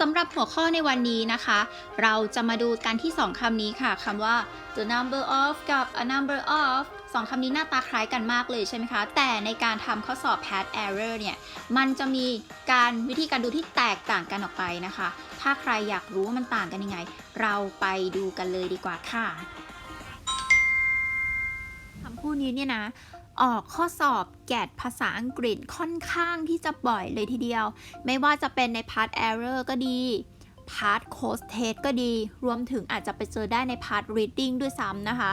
สำหรับหัวข้อในวันนี้นะคะ เราจะมาดูกันที่ 2คำนี้ค่ะคำว่า the number of กับ a number of สองคำนี้หน้าตาคล้ายกันมากเลยใช่ไหมคะ แต่ในการทำข้อสอบ pad error เนี่ย มันจะมีการวิธีการดูที่แตกต่างกันออกไปนะคะ ถ้าใครอยากรู้ว่ามันต่างกันยังไง เราไปดูกันเลยดีกว่าค่ะคำพูดนี้เนี่ยนะ ออกข้อสอบ แกดภาษาอังกฤษค่อนข้างที่จะบ่อยเลยทีเดียว ไม่ว่าจะเป็นใน part error ก็ดี part code test ก็ดี รวมถึงอาจจะไปเจอได้ใน part reading ด้วยซ้ำนะคะ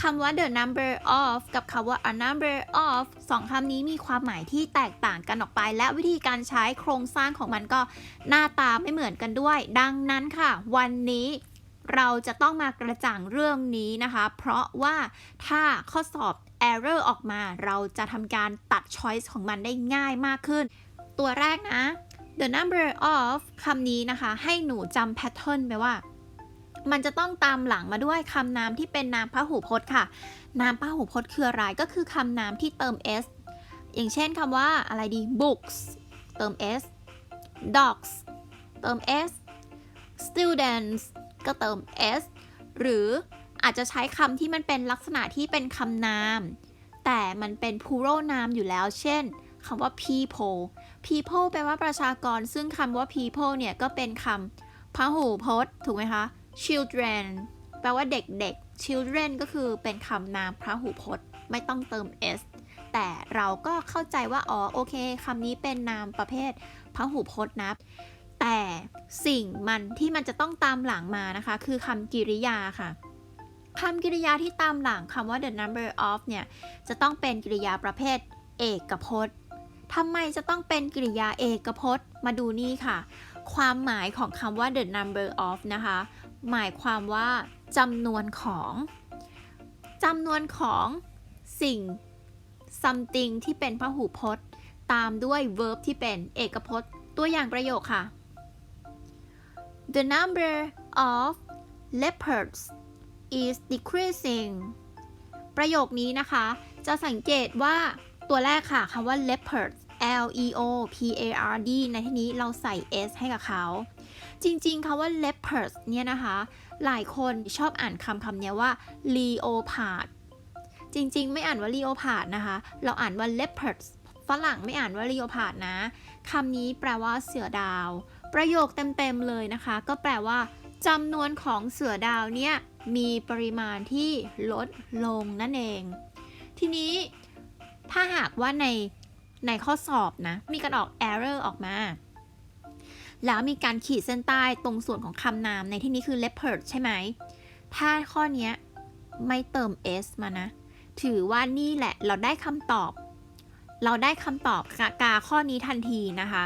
คำว่า the number of กับคำว่า a number of สองคำนี้มีความหมายที่แตกต่างกันออกไป และวิธีการใช้โครงสร้างของมันก็หน้าตาไม่เหมือนกันด้วย ดังนั้นค่ะ วันนี้เราจะต้องมากระจ่างเรื่องนี้นะคะ เพราะว่าถ้าข้อสอบ error ออกมา เราจะทำการตัด choice ของมันได้ง่ายมากขึ้น ตัวแรกนะ the number of คำนี้นะคะ ให้หนูจำ pattern ไปว่า มันจะต้องตามหลังมาด้วยคำนามที่เป็นนามพหูพจน์ค่ะ นามพหูพจน์คืออะไรก็คือคำนามที่เติม s อย่างเช่นคำว่าอะไรดี books เติม s dogs เติม s students ก็เติม s หรือ อาจจะใช้คำที่มันเป็นลักษณะที่เป็นคำนาม แต่มันเป็น plural นามอยู่แล้ว เช่นคำว่า people people แปลว่าประชากร ซึ่งคำว่า people เนี่ยก็เป็นคำพหูพจน์ ถูกไหมคะ children แปลว่าเด็กๆ children ก็คือเป็นคำนามพหูพจน์ ไม่ต้องเติม s แต่เราก็เข้าใจว่า อ๋อ โอเคคำนี้เป็นนามประเภทพหูพจน์นะ แต่สิ่งมันที่มันจะต้องตามหลังมานะคะ คือคำกริยาค่ะ คำกริยาที่ตามหลังคำว่า the number of เนี่ยจะต้องเป็นกริยาประเภทเอกพจน์ทำไมจะต้องเป็นกริยาเอกพจน์ มาดูนี่ค่ะ ความหมายของคำว่า the number of นะคะ หมายความว่าจำนวนของจำนวนของสิ่ง something ที่เป็นพหูพจน์ ตามด้วย verb ที่เป็นเอกพจน์ ตัวอย่างประโยคค่ะ The number of leopards is decreasing ประโยคนี้นะคะ จะสังเกตว่าตัวแรกค่ะคำว่า leopard L E O P A R D ในที่นี้เราใส่ S ให้กับเขา จริงๆคำว่า leopard เนี่ยนะคะ หลายคนชอบอ่านคำคำนี้ว่า leopard จริงๆ ไม่อ่านว่า leopard นะคะ เราอ่านว่า leopard ฝรั่งไม่อ่านว่า leopard นะคำนี้แปลว่าเสือดาว ประโยคเต็มๆเลยนะคะ ก็แปลว่าจำนวนของเสือดาวเนี่ย มีปริมาณที่ลดลงนั่นเอง ทีนี้ถ้าหากว่าในในข้อสอบนะ มีการออก error ออกมา แล้วมีการขีดเส้นใต้ตรงส่วนของคำนามในที่นี้คือ leopard ใช่ไหม ถ้าข้อนี้ไม่เติม s มานะ ถือว่านี่แหละเราได้คำตอบ เราได้คำตอบกากาข้อนี้ทันทีนะคะ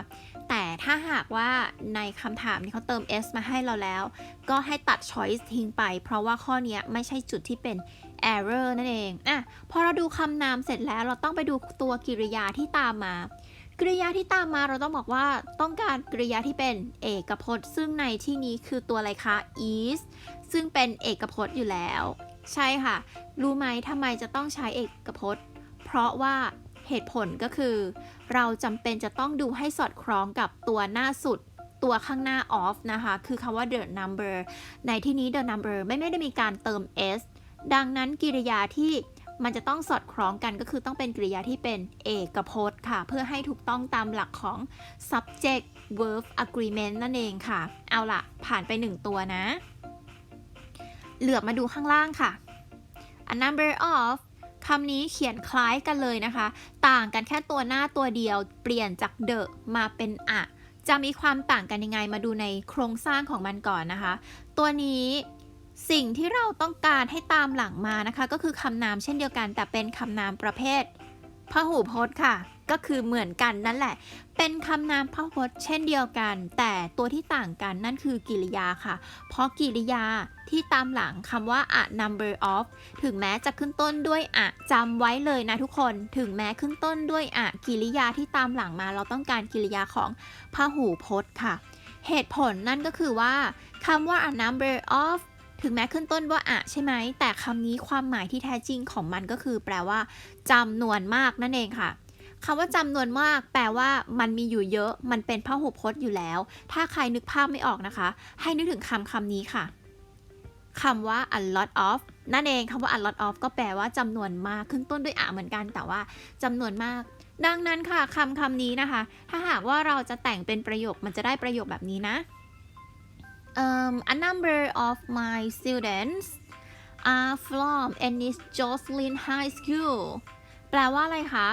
แต่ถ้าหากว่าในคำถามที่เขาเติม s มาให้เราแล้ว ก็ให้ตัด choice ทิ้งไป เพราะว่าข้อนี้ไม่ใช่จุดที่เป็น error นั่นเองอะพอเราดูคำนามเสร็จแล้วเราต้องไปดูตัวกริยาที่ตามมา กริยาที่ตามมาเราต้องบอกว่าต้องการกริยาที่เป็นเอกพจน์ ซึ่งในที่นี้คือตัวอะไรคะ is ซึ่งเป็นเอกพจน์อยู่แล้ว ใช่ค่ะ รู้ไหมทำไมจะต้องใช้เอกพจน์ เพราะว่า เหตุผลก็คือ เราจำเป็นจะต้องดูให้สอดคล้องกับตัวหน้าสุดตัวข้างหน้า of นะคะ คือคำว่า the number ในที่นี้ the number ไม่ไม่ได้มีการเติม s ดังนั้นกริยาที่มันจะต้องสอดคล้องกันก็คือต้องเป็นกริยาที่เป็นเอกพจน์ค่ะ เพื่อให้ถูกต้องตามหลักของ subject verb agreement นั่นเองค่ะ เอาล่ะผ่านไป 1 ตัวนะ เหลือบมาดูข้างล่างค่ะ a number of คำนี้เขียนคล้ายกันเลยนะคะ ต่างกันแค่ตัวหน้าตัวเดียว เปลี่ยนจากเดอะมาเป็นอะจะมีความต่างกันยังไงมาดูในโครงสร้างของมันก่อนนะคะ ตัวนี้สิ่งที่เราต้องการให้ตามหลังมานะคะ ก็คือคำนามเช่นเดียวกัน แต่เป็นคำนามประเภทพหูพจน์ค่ะ ก็คือเหมือนกันนั่นแหละ เป็นคำนามพหูพจน์เช่นเดียวกัน แต่ตัวที่ต่างกันนั่นคือกิริยาค่ะ เพราะกิริยาที่ตามหลังคำว่า a number of ถึงแม้จะขึ้นต้นด้วยอะจำไว้เลยนะทุกคน ถึงแม้ขึ้นต้นด้วยอะกิริยาที่ตามหลังมา เราต้องการกิริยาของพหูพจน์ค่ะ เหตุผลนั่นก็คือว่าคำว่า a number of ถึงแม้ขึ้นต้นว่าอะใช่ไหม แต่คำนี้ความหมายที่แท้จริงของมันก็คือ แปลว่าจำนวนมากนั่นเองค่ะ คำว่าจำนวนมาก แปลว่ามันมีอยู่เยอะ มันเป็นพหูพจน์อยู่แล้ว ถ้าใครนึกภาพไม่ออกนะคะ ให้นึกถึงคำคำนี้ค่ะคำว่า a lot of นั่นเองคำว่า a lot of ก็แปลว่าจำนวนมาก ขึ้นต้นด้วยอะเหมือนกัน แต่ว่าจำนวนมาก ดังนั้นค่ะคำคำนี้นะคะ ถ้าหากว่าเราจะแต่งเป็นประโยค มันจะได้ประโยคแบบนี้นะ um, a number of my students are from Ennis Jocelyn High School แปลว่าอะไรคะ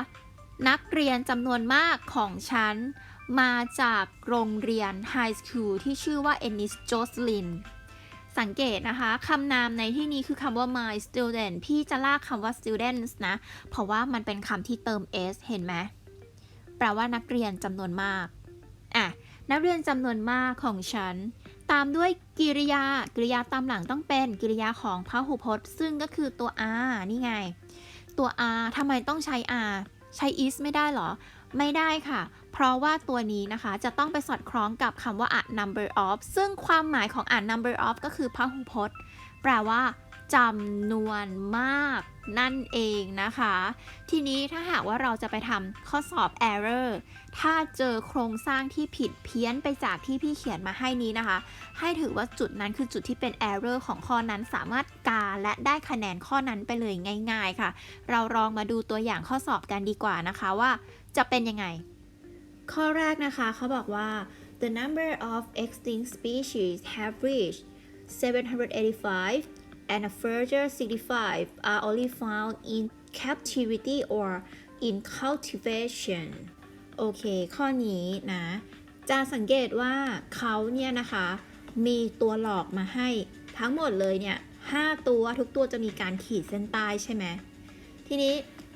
นักเรียนจำนวนมากของฉัน มาจากโรงเรียนไฮสคูลที่ชื่อว่า Ennis Jocelyn สังเกตนะคะคำนามในที่นี้คือคำว่า my student พี่จะลากคำว่า students นะ เพราะว่ามันเป็นคำที่เติม s เห็นไหมแปลว่านักเรียนจำนวนมากอะนักเรียนจำนวนมากของฉัน ตามด้วยกริยากริยาตามหลังต้องเป็นกริยาของพหูพจน์ ซึ่งก็คือตัว r นี่ไง ตัว r ทำไมต้องใช้ r ใช้ is ไม่ได้เหรอ ไม่ได้ค่ะ เพราะว่าตัวนี้นะคะจะต้องไปสอดคล้องกับคำว่า a number of ซึ่งความหมายของ a number of ก็คือพหูพจน์ แปลว่า จำนวนมากนั่นเองนะคะ ทีนี้ถ้าหากว่าเราจะไปทำข้อสอบ error ถ้าเจอโครงสร้างที่ผิดเพี้ยนไปจากที่พี่เขียนมาให้นี้นะคะ ให้ถือว่าจุดนั้นคือจุดที่เป็น error ของข้อนั้นสามารถกาและได้คะแนนข้อนั้นไปเลยง่าย ๆค่ะ เราลองมาดูตัวอย่างข้อสอบกันดีกว่านะคะว่าจะเป็นยังไง ข้อแรกนะคะเขาบอกว่า the number of extinct species have reached 785 and further 65 are only found in captivity or in cultivation โอเค ข้อนี้นะ จะสังเกตว่าเขาเนี่ยนะคะ มีตัวหลอกมาให้ทั้งหมดเลยเนี่ย5ตัวทุกตัวจะมีการขีดเส้นใต้ใช่ไหม ทีนี้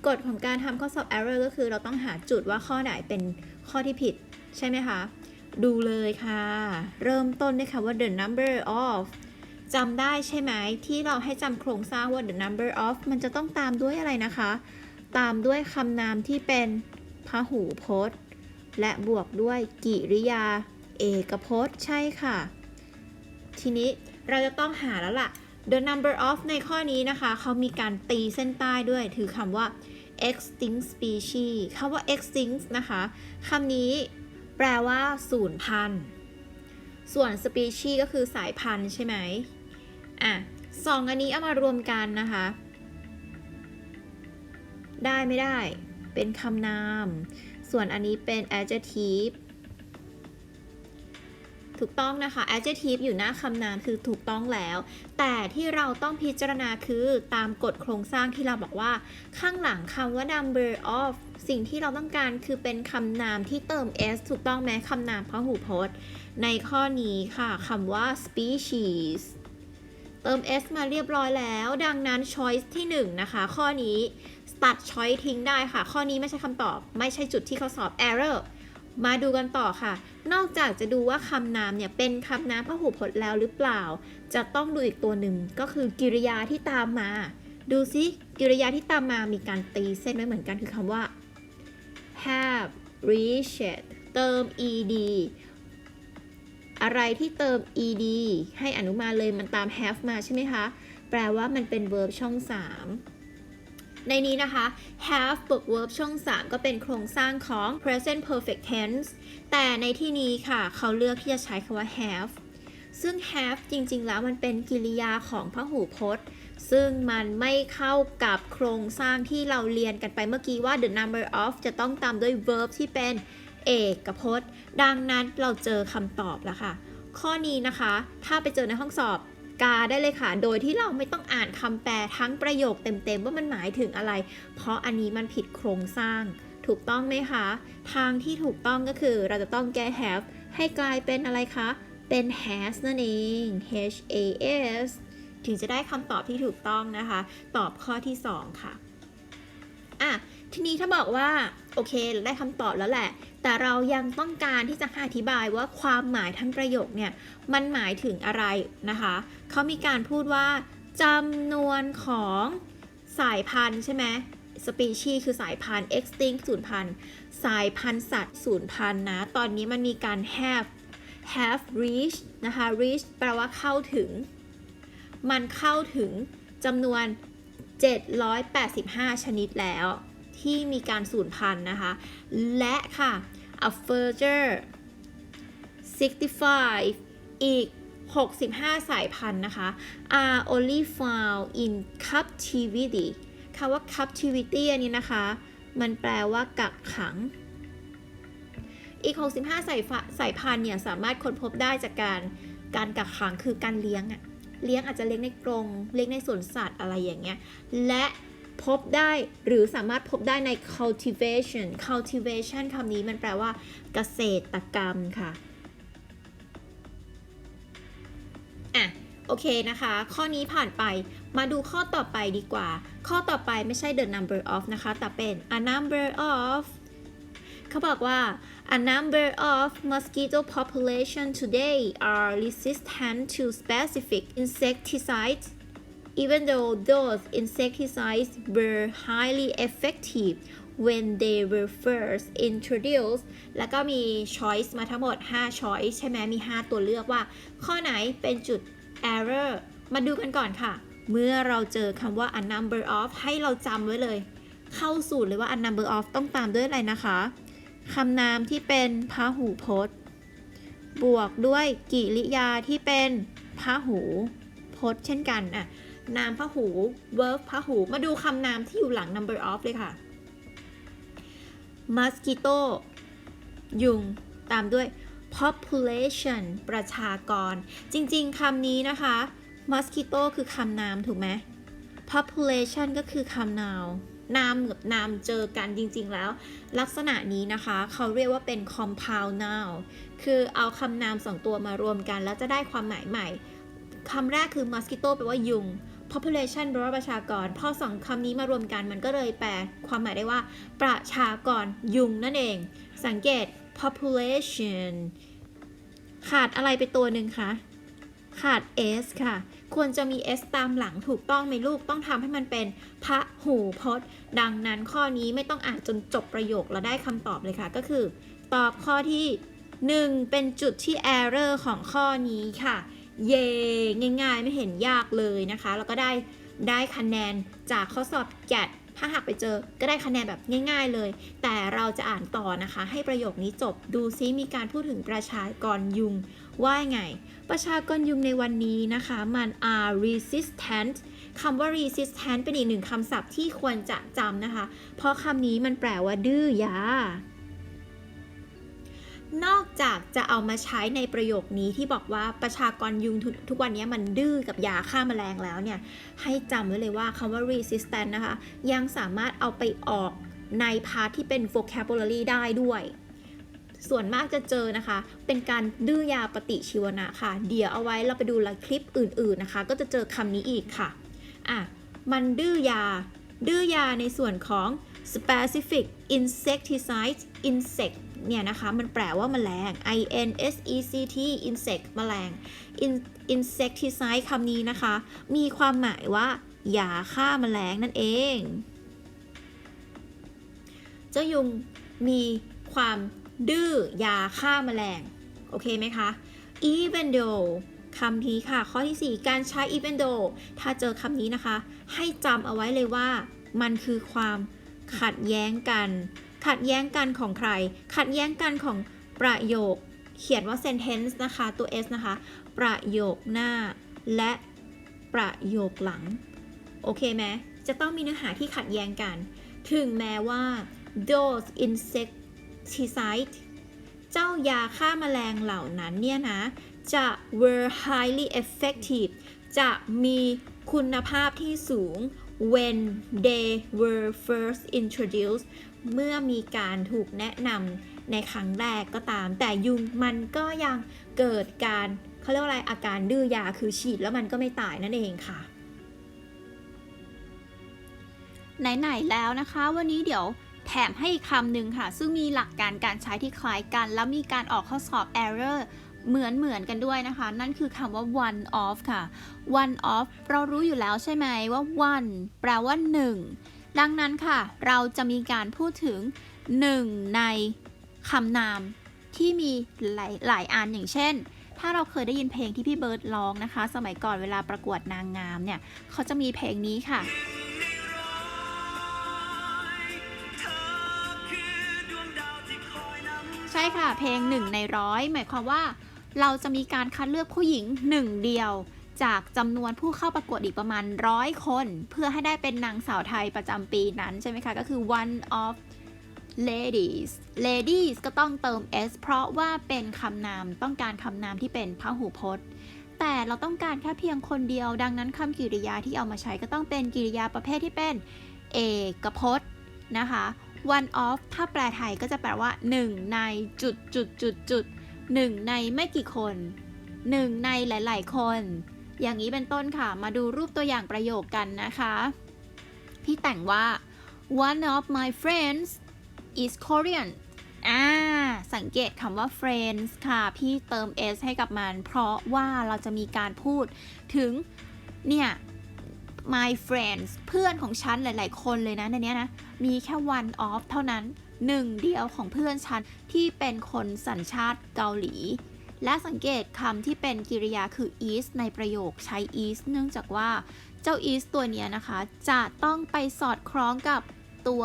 กฎของการทำข้อสอบ error ก็คือเราต้องหาจุดว่าข้อไหนเป็นข้อที่ผิดใช่ไหมคะ ดูเลยค่ะ เริ่มต้นด้วยค่ะว่า the number of จำได้ใช่ไหมที่เราให้จำโครงสร้างว่า the number of มันจะต้องตามด้วยอะไรนะคะ ตามด้วยคำนามที่เป็นพหูพจน์ และบวกด้วยกิริยา เอกพจน์ใช่ค่ะ ทีนี้เราจะต้องหาแล้วล่ะ the number of ในข้อนี้นะคะ เขามีการตีเส้นใต้ด้วย ถือคำว่า extinct species คำว่า extinct นะคะคำนี้แปลว่าสูญพันธุ์ส่วน species ก็คือสายพันธุ์ใช่ไหม อะสองอันนี้เอามารวมกันนะคะ ได้ไม่ได้ เป็นคำนาม ส่วนอันนี้เป็น adjective ถูกต้องนะคะ adjective อยู่หน้าคำนามคือถูกต้องแล้ว แต่ที่เราต้องพิจารณาคือตามกฎโครงสร้างที่เราบอกว่า ข้างหลังคำว่า number of สิ่งที่เราต้องการคือเป็นคำนามที่เติม s ถูกต้องไหมคำนามพหูพจน์ ในข้อนี้ค่ะคำว่า species เติม s มาเรียบร้อยแล้ว ดังนั้น choice ที่1นะคะ ข้อนี้ตัด choice ทิ้งได้ค่ะ ข้อนี้ไม่ใช่คำตอบ ไม่ใช่จุดที่เขาสอบ error มาดูกันต่อค่ะ นอกจากจะดูว่าคำนามเนี่ยเป็นคำนามพหูพจน์แล้วหรือเปล่า จะต้องดูอีกตัวหนึ่งก็คือกิริยาที่ตามมา ดูซิกิริยาที่ตามมามีการตีเส้นไว้เหมือนกันคือคำว่า have reached เติม ed อะไรที่เติม ed ให้อนุมาเลยมันตาม have มาใช่ไหมคะ แปลว่ามันเป็น verb ช่อง 3ในนี้นะคะ have บวก verb ช่อง 3 ก็เป็นโครงสร้างของ present perfect tense แต่ในที่นี้ค่ะ เขาเลือกที่จะใช้คำว่า have ซึ่ง have จริงๆ แล้วมันเป็นกริยาของพหูพจน์ ซึ่งมันไม่เข้ากับโครงสร้างที่เราเรียนกันไปเมื่อกี้ว่า the number of จะต้องตามด้วย verb ที่เป็น เอกพจน์ ดังนั้นเราเจอคำตอบแล้วค่ะ ข้อนี้นะคะ ถ้าไปเจอในห้องสอบกาได้เลยค่ะ โดยที่เราไม่ต้องอ่านคำแปลทั้งประโยคเต็มๆ ว่ามันหมายถึงอะไร เพราะอันนี้มันผิดโครงสร้าง ถูกต้องไหมคะ ทางที่ถูกต้องก็คือเราจะต้องแก้ have ให้กลายเป็นอะไรคะ เป็น has นั่นเอง h a s ถึงจะได้คำตอบที่ถูกต้องนะคะ ตอบข้อที่ 2 ค่ะ อะ ทีนี้ถ้าบอกว่า อเคเราได้คำตอบแล้วแหละ แต่เรายังต้องการที่จะอธิบายว่าความหมายทั้งประโยคเนี่ยมันหมายถึงอะไรนะคะเขามีการพูดว่าจำนวนของสายพันธุ์ใช่ไหม species คือสายพันธุ์ extinct สูญพันธุ์ สายพันธุ์สัตว์สูญพันธุ์นะ ตอนนี้มันมีการ have have reached นะคะ reach แปลว่าเข้าถึง มันเข้าถึงจำนวน 785 ชนิดแล้ว ที่มีการสูญพันธุ์นะคะ และค่ะ a further 65 อีก 65 สายพันธุ์นะคะ are only found in captivity คำว่า captivity อันนี้นะคะ มันแปลว่ากักขัง อีก 65 สายสายพันธุ์เนี่ย สามารถค้นพบได้จากการการกักขังคือการเลี้ยงอะเลี้ยงอาจจะเลี้ยงในกรง เลี้ยงในสวนสัตว์อะไรอย่างเงี้ย และ พบได้หรือสามารถพบได้ใน cultivation cultivation คำนี้มันแปลว่าเกษตรกรรมค่ะอะโอเคนะคะ ข้อนี้ผ่านไปมาดูข้อต่อไปดีกว่า ข้อต่อไปไม่ใช่ the number of นะคะ แต่เป็น a number of เขาบอกว่า a number of mosquito population today are resistant to specific insecticides even though those insecticides were highly effective when they were first introduced แล้วก็มี choice มาทั้งหมด 5 choice ใช่ไหมมี 5 ตัวเลือกว่า ข้อไหนเป็นจุด error มาดูกันก่อนค่ะ เมื่อเราเจอคำว่า a number of ให้เราจำไว้เลย เข้าสูตรเลยว่า a number of ต้องตามด้วยอะไรนะคะคำนามที่เป็นพหูพจน์ บวกด้วยกิริยาที่เป็นพหูพจน์เช่นกันอะ นามพหู verb พหู มาดูคำนามที่อยู่หลัง number of เลยค่ะ mosquito ยุง ตามด้วย population ประชากร จริงๆคำนี้นะคะ mosquito คือคำนามถูกไหม population ก็คือคำนามนามกับนามเจอกันจริงๆแล้ว ลักษณะนี้นะคะ เขาเรียกว่าเป็น compound noun คือเอาคำนามสองตัวมารวมกัน แล้วจะได้ความหมายใหม่คำแรกคือ mosquito แปลว่ายุง population แปลว่าประชากร พอสองคำนี้มารวมกันมันก็เลยแปลความหมายได้ว่า ประชากรยุงนั่นเอง สังเกต population ขาดอะไรไปตัวหนึ่งคะ ขาด s ค่ะ ควรจะมี s ตามหลังถูกต้องไหมลูก ต้องทำให้มันเป็นพระหูพจน์ ดังนั้นข้อนี้ไม่ต้องอ่านจนจบประโยคแล้วได้คำตอบเลยค่ะ ก็คือ ตอบข้อที่ 1 เป็นจุดที่ error ของข้อนี้ค่ะ เย่ง่ายๆ ไม่เห็นยากเลยนะคะ แล้วก็ได้ได้คะแนนจากข้อสอบแกดถ้าหากไปเจอก็ได้คะแนนแบบง่าย ๆเลย แต่เราจะอ่านต่อนะคะ ให้ประโยคนี้จบดูซิมีการพูดถึงประชากรยุงว่าไง ประชากรยุงในวันนี้นะคะ มัน are resistant คำว่า resistant เป็นอีกหนึ่งคำศัพท์ที่ควรจะจำนะคะ เพราะคำนี้มันแปลว่าดื้อยา นอกจากจะเอามาใช้ในประโยคนี้ที่บอกว่าประชากรยุงทุกทุกวันนี้มันดื้อกับยาฆ่าแมลงแล้วเนี่ย ให้จำไว้เลยว่าคำว่า resistant นะคะ ยังสามารถเอาไปออกในพาร์ทที่เป็น vocabulary ได้ด้วย ส่วนมากจะเจอนะคะ เป็นการดื้อยาปฏิชีวนะค่ะ เดี๋ยวเอาไว้เราไปดูลคลิปอื่นๆนะคะ ก็จะเจอคำนี้อีกค่ะ อะ มันดื้อยา ดื้อยาในส่วนของ specific insecticide insect เนี่ยนะคะ มันแปลว่าแมลง i n s e c t insect แมลง insecticide คำนี้นะคะ มีความหมายว่า ยาฆ่าแมลงนั่นเอง เจ้ายุงมีความดื้อยาฆ่าแมลง โอเคไหมคะ even though คำนี้ค่ะ ข้อที่ 4 การใช้ even though ถ้าเจอคำนี้นะคะ ให้จำเอาไว้เลยว่า มันคือความขัดแย้งกัน ขัดแย้งกันของใคร ขัดแย้งกันของประโยค เขียนว่า sentence นะคะ ตัว s นะคะ ประโยคหน้า และประโยคหลัง โอเคไหมจะต้องมีเนื้อหาที่ขัดแย้งกัน ถึงแม้ว่า those insecticide เจ้ายาฆ่าแมลงเหล่านั้นเนี่ยนะ จะ were highly effective จะมีคุณภาพที่สูง when they were first introduced เมื่อมีการถูกแนะนำในครั้งแรกก็ตาม แต่ยุงมันก็ยังเกิดการเขาเรียกว่าอะไรอาการดื้อยาคือฉีดแล้วมันก็ไม่ตายนั่นเองค่ะ ไหน ๆ แล้วนะคะ วันนี้เดี๋ยวแถมให้อีกคำหนึ่งค่ะ ซึ่งมีหลักการการใช้ที่คล้ายกัน แล้วมีการออกข้อสอบ error เหมือนเหมือนกันด้วยนะคะ นั่นคือคำว่า one of ค่ะ one of เรารู้อยู่แล้วใช่ไหมว่า one แปลว่า 1 ดังนั้นค่ะ เราจะมีการพูดถึง 1 ในคำนามที่มีหลายหลายอันอย่างเช่น ถ้าเราเคยได้ยินเพลงที่พี่เบิร์ดร้องนะคะ สมัยก่อนเวลาประกวดนางงามเนี่ย เขาจะมีเพลงนี้ค่ะใช่ค่ะ เพลงหนึ่งในร้อยหมายความว่า เราจะมีการคัดเลือกผู้หญิงหนึ่งเดียว จากจำนวนผู้เข้าประกวดอีกประมาณร้อยคน เพื่อให้ได้เป็นนางสาวไทยประจำปีนั้นใช่ไหมคะ ก็คือ one of ladies ladies ก็ต้องเติม s เพราะว่าเป็นคำนามต้องการคำนามที่เป็นพหูพจน์ แต่เราต้องการแค่เพียงคนเดียว ดังนั้นคำกริยาที่เอามาใช้ก็ต้องเป็นกริยาประเภทที่เป็น เอกพจน์นะคะ one of ถ้าแปลไทยก็จะแปลว่า 1 ในจุดจุดจุดจุด หนึ่งในไม่กี่คนหนึ่งในหลาย ๆ คน อย่างนี้เป็นต้นค่ะ มาดูรูปตัวอย่างประโยคกันนะคะ พี่แต่งว่า one of my friends is Korean อ่า สังเกตคำว่า friends ค่ะ พี่เติม s ให้กับมัน เพราะว่าเราจะมีการพูดถึง เนี่ย my friends เพื่อนของฉันหลาย ๆ คนเลยนะในนี้นะ มีแค่ one of เท่านั้น หนึ่งเดียวของเพื่อนฉันที่เป็นคนสัญชาติเกาหลี และสังเกตคำที่เป็นกริยาคือ is ในประโยคใช้ is เนื่องจากว่าเจ้า is ตัวนี้นะคะ จะต้องไปสอดคล้องกับตัว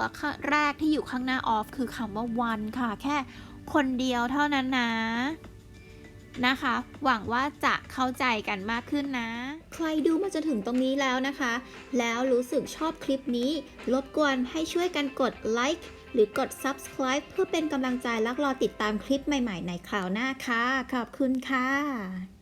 แรกที่อยู่ข้างหน้า of คือคำว่า one ค่ะ แค่คนเดียวเท่านั้นนะนะคะ หวังว่าจะเข้าใจกันมากขึ้นนะ ใครดูมาจนถึงตรงนี้แล้วนะคะ แล้วรู้สึกชอบคลิปนี้ รบกวนให้ช่วยกันกดไลค์ หรือกด subscribe เพื่อเป็นกำลังใจและรอติดตามคลิปใหม่ๆในคราวหน้าค่ะ ขอบคุณค่ะ